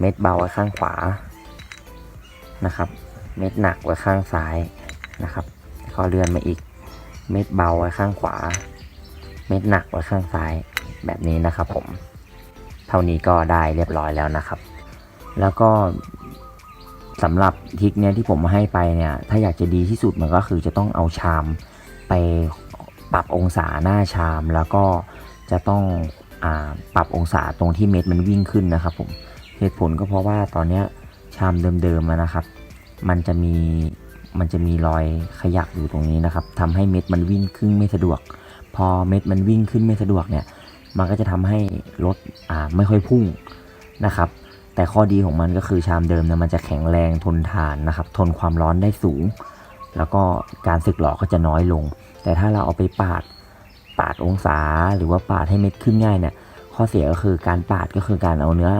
เม็ดเบาไว้ข้างขวานะครับ เม็ดหนักไว้ข้างซ้ายนะครับก็เลื่อนมาอีก เม็ดเบาไว้ข้างขวา เม็ดหนักไว้ข้างซ้ายแบบนี้นะครับ ผม เท่านี้ก็ได้เรียบร้อยแล้วนะครับ แล้วก็สำหรับทิกเนี้ยที่ผมให้ไปเนี่ยถ้าอยากจะดีที่สุดมันก็คือจะต้องเอาชามไปปรับองศาหน้าชามแล้วก็จะต้องอาปรับองศาตรงที่เม็ดมันวิ่งขึ้นนะครับผม เหตุผลก็เพราะว่าตอนเนี้ชามเดิมๆนะครับ มันจะมีมันจะมีรอยขยักอยู่ตรงนี้นะครับทำให้เม็ดมันวิ่งขึ้นไม่สะดวก พอเม็ดมันวิ่งขึ้นไม่สะดวกเนี่ย มันก็จะทำให้รถอ่าไม่ค่อยพุ่งนะครับ แต่ข้อดีของมันก็คือชามเดิมเนี่ยมันจะแข็งแรงทนทานนะครับ ทนความร้อนได้สูง แล้วก็การสึกหลอก็จะน้อยลง แต่ถ้าเราเอาไปปาดปาดองศาหรือว่าปาดให้เม็ดขึ้นง่ายเนี่ย ข้อเสียก็คือการปาดก็คือการเอาเนื้อ